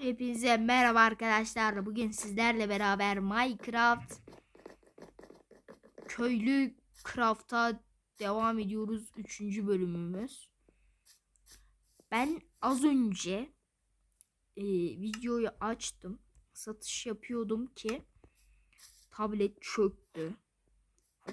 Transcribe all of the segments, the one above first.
Hepinize merhaba arkadaşlar. Bugün sizlerle beraber Minecraft köylü craft'a devam ediyoruz. Üçüncü bölümümüz. Ben az önce e, videoyu açtım. Satış yapıyordum ki tablet çöktü.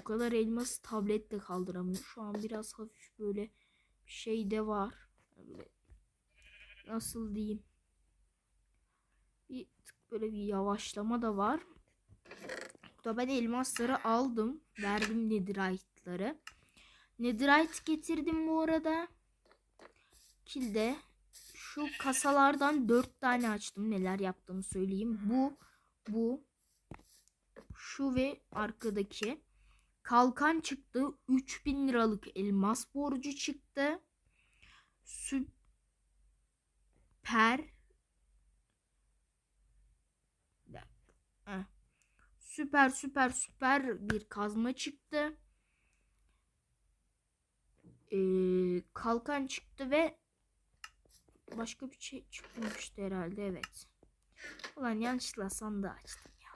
O kadar elması tabletle kaldıramıyor. Şu an biraz hafif böyle şey de var. Nasıl diyeyim? Bir tık böyle bir yavaşlama da var. Burada ben elmasları aldım. Verdim netherite'ları. Netherite getirdim bu arada. Kilde şu kasalardan 4 tane açtım. Neler yaptığımı söyleyeyim. Bu, bu, şu ve arkadaki. Kalkan çıktı. 3000 liralık elmas borcu çıktı. Süper Süper süper süper bir kazma çıktı. Ee, kalkan çıktı ve başka bir şey çıkmamıştı herhalde evet. Ulan yanlışlıkla sandığı açtım ya.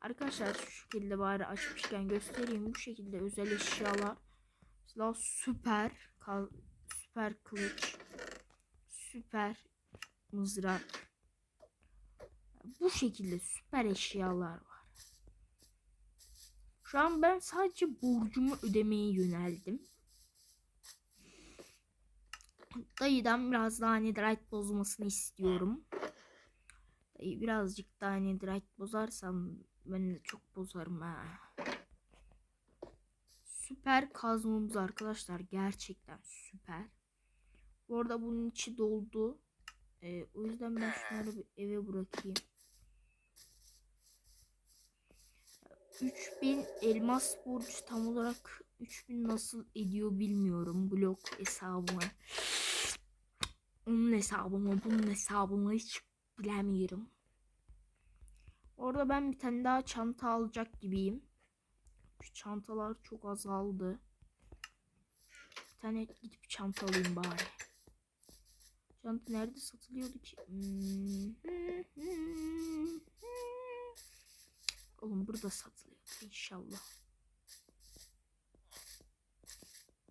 Arkadaşlar şu şekilde bari açmışken göstereyim. Bu şekilde özel eşyalar. Mesela süper süper kılıç, süper mızrak, bu şekilde süper eşyalar var. Şu an ben sadece borcumu ödemeye yöneldim. Dayıdan biraz daha netherite bozmasını istiyorum. Dayı birazcık daha netherite bozarsam ben de çok bozarım ha. Süper kazmamız arkadaşlar gerçekten süper. Bu arada bunun içi doldu. Ee, o yüzden ben şunları bir eve bırakayım. 3000 elmas borcu tam olarak 3000 nasıl ediyor bilmiyorum. Blok hesabıma. Onun hesabıma bunun hesabıma hiç bilemiyorum. Orada ben bir tane daha çanta alacak gibiyim. Şu çantalar çok azaldı. Bir tane gidip çanta alayım bari. Çanta nerede satılıyordu ki? Hmm. Oğlum burada satılıyor inşallah.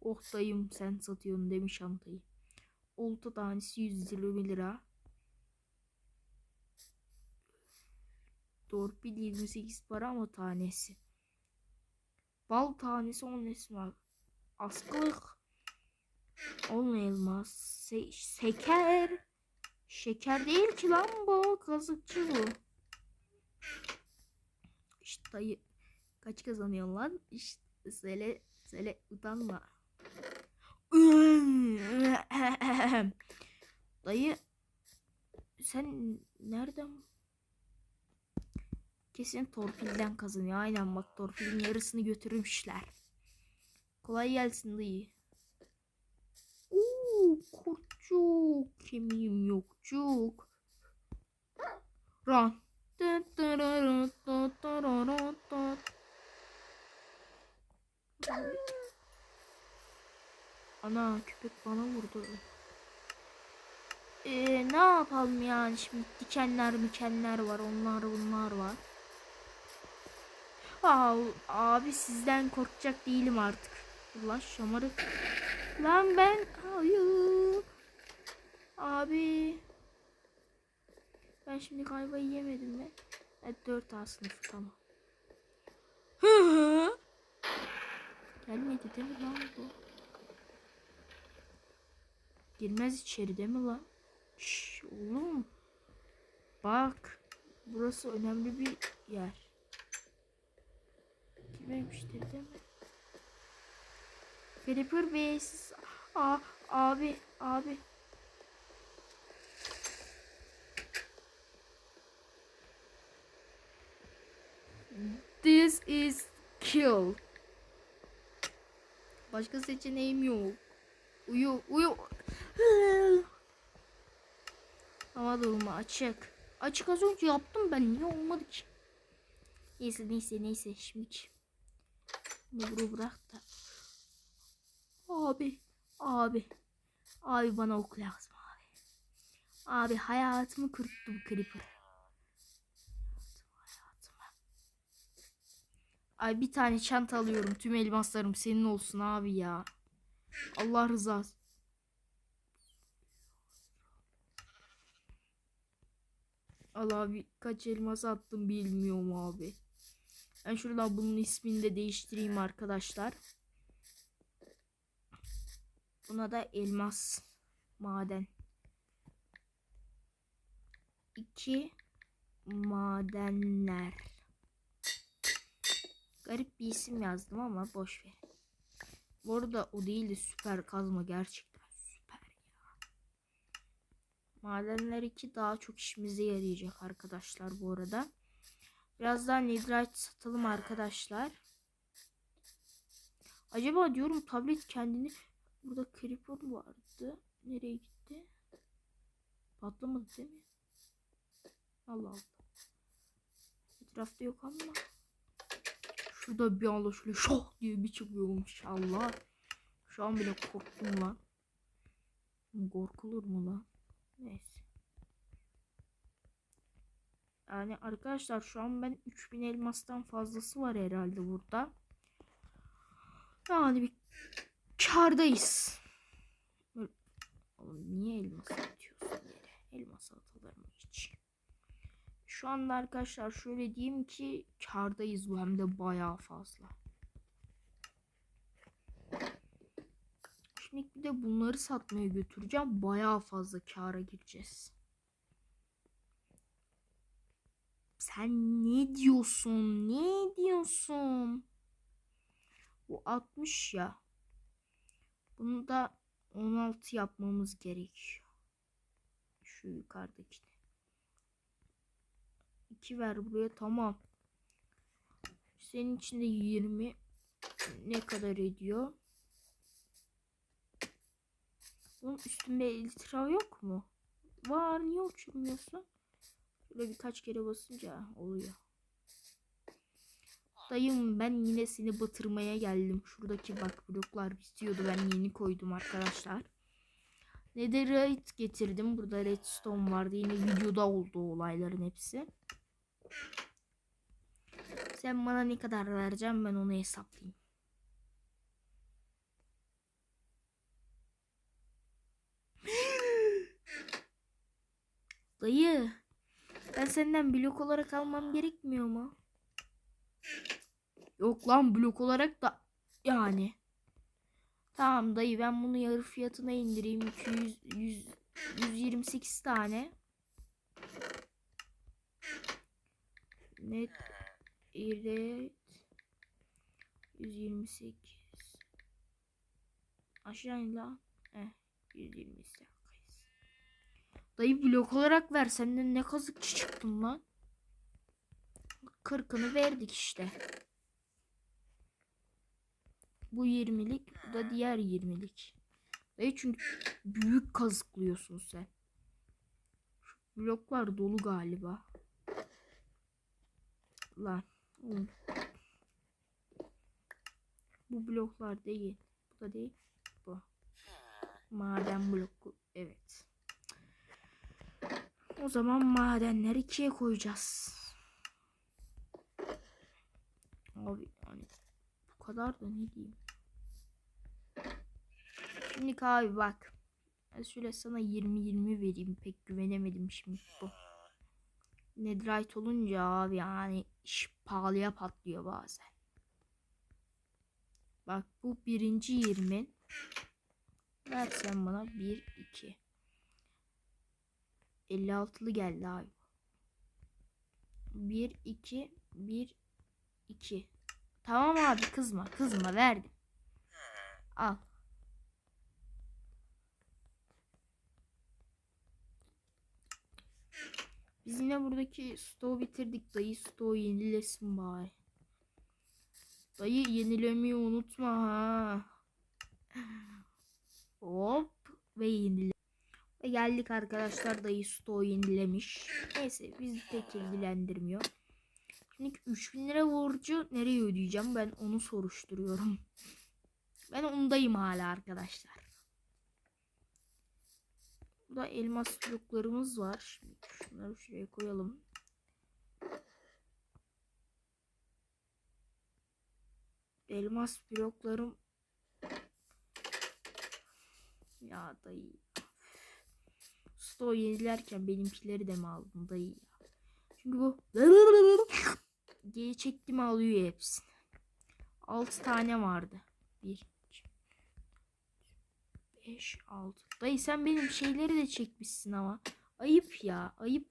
Oh dayım sen satıyorsun demiş çantayı. Olta tanesi 120 lira. Torpil 28 para ama tanesi. Bal tanesi 10 esma. Askılık 10 elmas. Se şeker. Şeker değil ki lan bu. Kazıkçı bu. Dayı kaç kazanıyor lan? İşte söyle söyle utanma. dayı sen nereden? Kesin torpilden kazanıyor. Aynen bak torpilin yarısını götürmüşler. Kolay gelsin dayı. Uuu kurtçuk. Kemiğim yok çok. Ana köpek bana vurdu. Ee, ne yapalım yani şimdi dikenler mikenler var onlar bunlar var. Aa, abi sizden korkacak değilim artık. Allah şamarık. Lan ben hayır. Abi. Ben şimdi galiba yemedim mi? Evet 4 A sınıfı tamam. Gelmedi değil mi lan bu? Girmez içeri değil mi lan? Şşş oğlum. Bak. Burası önemli bir yer. Girmemiştir değil mi? Creeper Bey. Aa, abi abi. Kill. Başka seçeneğim yok. Uyu uyu. Hava durumu açık. Açık az önce yaptım ben. Niye olmadı ki? Neyse neyse neyse şimdi. Bunu bırak da. Abi. Abi. Abi bana ok lazım abi. Abi hayatımı kuruttu bu creeper. Ay bir tane çanta alıyorum. Tüm elmaslarım senin olsun abi ya. Allah rızası. Al abi kaç elmas attım bilmiyorum abi. Ben şuradan bunun ismini de değiştireyim arkadaşlar. Buna da elmas maden. İki madenler. Garip bir isim yazdım ama boş ver. Bu arada o değil de süper kazma gerçekten süper ya. Madenler 2 daha çok işimize yarayacak arkadaşlar bu arada. Biraz daha netherite satalım arkadaşlar. Acaba diyorum tablet kendini burada creeper vardı. Nereye gitti? Patlamadı değil mi? Allah Allah. Etrafta yok ama. Şurada bir anda şöyle şok diye bir çıkıyormuş Allah. Şu an bile korktum lan. Korkulur mu lan? Neyse. Yani arkadaşlar şu an ben 3000 elmastan fazlası var herhalde burada. Yani bir kardayız. Oğlum niye elmas atıyorsun yere? Elmas hiç? Şu anda arkadaşlar şöyle diyeyim ki kardayız bu hem de bayağı fazla. Şimdi bir de bunları satmaya götüreceğim. Bayağı fazla kara gireceğiz. Sen ne diyorsun? Ne diyorsun? Bu 60 ya. Bunu da 16 yapmamız gerekiyor. Şu yukarıdakini. 2 ver buraya tamam. Senin için de 20 ne kadar ediyor? Bunun üstünde elitra yok mu? Var niye uçurmuyorsun? Şöyle birkaç kere basınca oluyor. Dayım ben yine seni batırmaya geldim. Şuradaki bak bloklar bitiyordu. Ben yeni koydum arkadaşlar. Netherite getirdim. Burada redstone vardı. Yine videoda oldu olayların hepsi. Sen bana ne kadar vereceğim ben onu hesaplayayım. Dayı. Ben senden blok olarak almam gerekmiyor mu? Yok lan blok olarak da yani. Tamam dayı ben bunu yarı fiyatına indireyim. 200 100, 128 tane. Net evet 128 aşağı in. Eh 128 Dayı blok olarak ver. Senden ne kazıkçı çıktın lan. Kırkını verdik işte. Bu 20'lik. Bu da diğer 20'lik. Dayı çünkü büyük kazıklıyorsun sen. Şu bloklar dolu galiba. Lan. oğlum. Bu bloklar değil. Bu da değil. Bu. Maden bloku. Evet. O zaman madenleri ikiye koyacağız. Abi yani bu kadar da ne diyeyim. Şimdi abi bak. Şöyle sana 20-20 vereyim. Pek güvenemedim şimdi bu. Netherite olunca abi yani iş pahalıya patlıyor bazen. Bak bu birinci 20. Ver sen bana 1 2. 56'lı geldi abi. 1 2 1 2. Tamam abi kızma kızma verdim. Al. Biz yine buradaki stoğu bitirdik. Dayı stoğu yenilesin bari. Dayı yenilemeyi unutma ha. Hop ve yenile. Ve geldik arkadaşlar dayı stoğu yenilemiş. Neyse bizi pek ilgilendirmiyor. Şimdi 3000 lira borcu nereye ödeyeceğim ben onu soruşturuyorum. Ben ondayım hala arkadaşlar. Burada elmas bloklarımız var. Şimdi şunları şuraya koyalım. Elmas bloklarım ya dayı. Sto yenilerken benimkileri de mi aldın dayı ya? Çünkü bu diye çektim alıyor hepsini. 6 tane vardı. 1 2 5 6. Dayı sen benim şeyleri de çekmişsin ama. Ayıp ya, ayıp.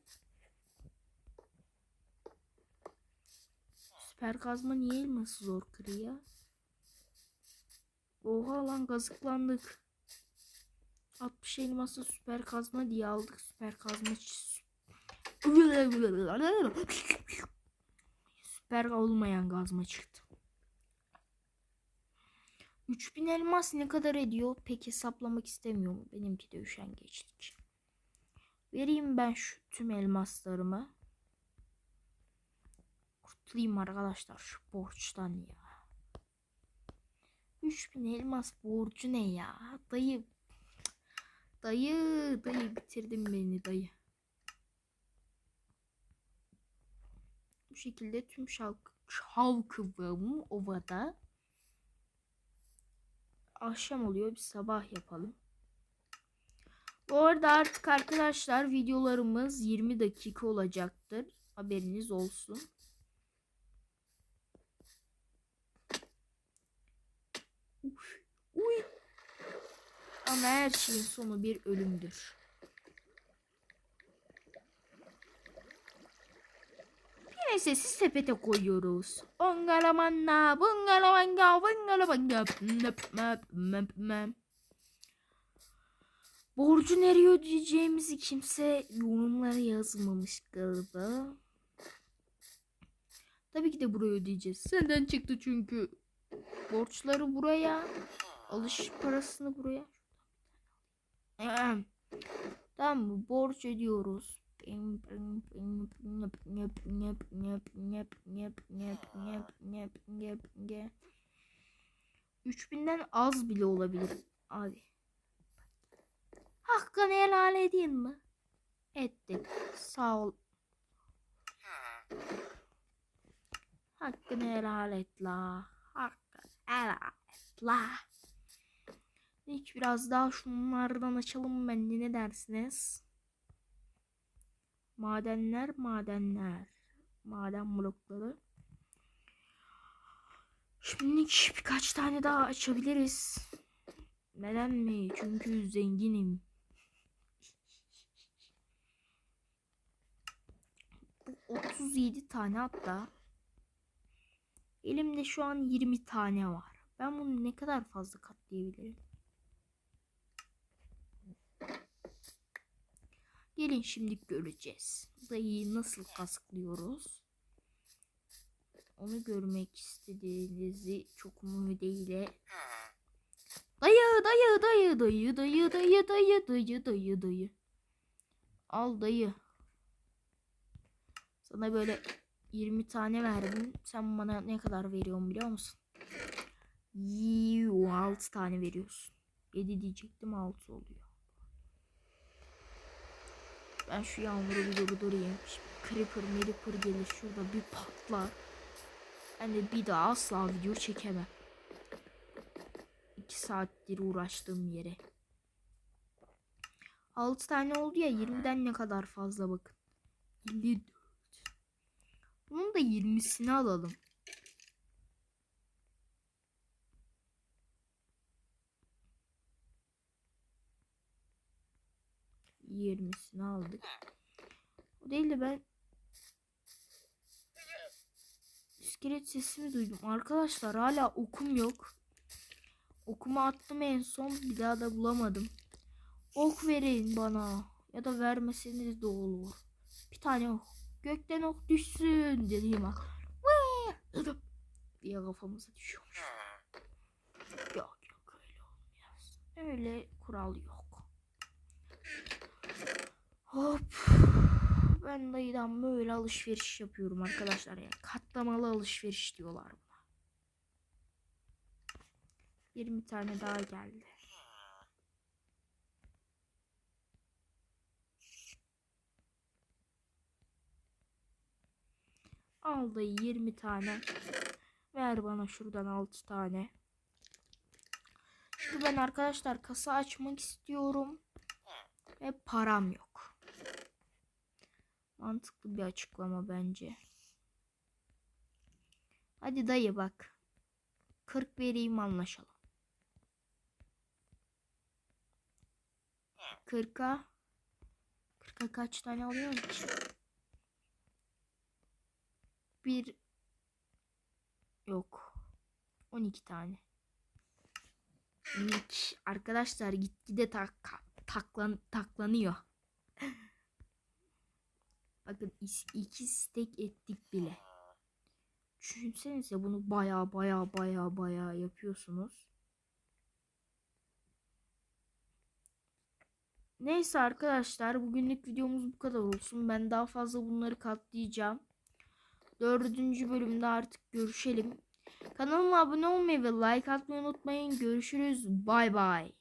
Süper kazma niye elması zor kırıyor? Oha lan gazıklandık. 60 elması süper kazma diye aldık. Süper kazma süper olmayan kazma çıktı. 3000 elmas ne kadar ediyor? Pek hesaplamak istemiyorum. Benimki de üşengeçlik. Vereyim ben şu tüm elmaslarımı. Kurtulayım arkadaşlar şu borçtan ya. 3000 elmas borcu ne ya? Dayı. Dayı. Dayı bitirdin beni dayı. Bu şekilde tüm şalk şalkıvım ovada. Akşam oluyor bir sabah yapalım. Bu arada artık arkadaşlar videolarımız 20 dakika olacaktır. Haberiniz olsun. Uf, uy. Ama her şeyin sonu bir ölümdür. Neyse siz sepete koyuyoruz. Ongalamanna, bungalamanga, bungalamanga. Möp, möp, möp, möp. Borcu nereye ödeyeceğimizi kimse yorumlara yazmamış galiba. Tabii ki de buraya ödeyeceğiz. Senden çıktı çünkü. Borçları buraya. Alış parasını buraya. Tamam mı? Borç ödüyoruz. 3000'den az bile olabilir abi. Hakkını helal edeyim mi? Ettik. Sağ ol. Hakkını helal et la. Hakkını helal et la. İlk biraz daha şunlardan açalım bence ne dersiniz? Madenler, madenler. Maden blokları. Şimdi birkaç tane daha açabiliriz. Neden mi? Çünkü zenginim. Bu 37 tane hatta. Elimde şu an 20 tane var. Ben bunu ne kadar fazla katlayabilirim? Gelin şimdi göreceğiz. Dayıyı nasıl kaskılıyoruz? Onu görmek istediğinizi çok ümidiyle Dayı dayı dayı dayı dayı dayı dayı dayı dayı dayı Al dayı Sana böyle 20 tane verdim. Sen bana ne kadar veriyorsun biliyor musun? 6 tane veriyorsun. 7 diyecektim 6 oluyor. Ben şu yağmuru bir durdurayım. Şimdi creeper meripper gelir şurada bir patlar. Ben de bir daha asla video çekemem. 2 saattir uğraştığım yere. 6 tane oldu ya 20'den ne kadar fazla bakın. 54. Bunun da 20'sini alalım. Yirmisini aldık. O değil de ben iskelet sesimi duydum. Arkadaşlar hala okum yok. Okumu attım en son. Bir daha da bulamadım. Ok verin bana. Ya da vermeseniz de olur. Bir tane ok. Gökten ok düşsün dediğim an. diye kafamıza düşüyormuş. Yok yok öyle olmuyor. Öyle kural yok. Hop. Ben dayıdan böyle alışveriş yapıyorum arkadaşlar. Yani katlamalı alışveriş diyorlar buna. 20 tane daha geldi. Al dayı 20 tane. Ver bana şuradan 6 tane. Şimdi ben arkadaşlar kasa açmak istiyorum. Ve param yok. Mantıklı bir açıklama bence. Hadi dayı bak. 40 vereyim anlaşalım. 40'a 40'a kaç tane alıyorum ki? Bir yok. 12 tane. İlk arkadaşlar gitgide tak taklan taklanıyor. Bakın iki stek ettik bile. Düşünsenize bunu baya baya baya baya yapıyorsunuz. Neyse arkadaşlar bugünlük videomuz bu kadar olsun. Ben daha fazla bunları katlayacağım. Dördüncü bölümde artık görüşelim. Kanalıma abone olmayı ve like atmayı unutmayın. Görüşürüz. Bay bay.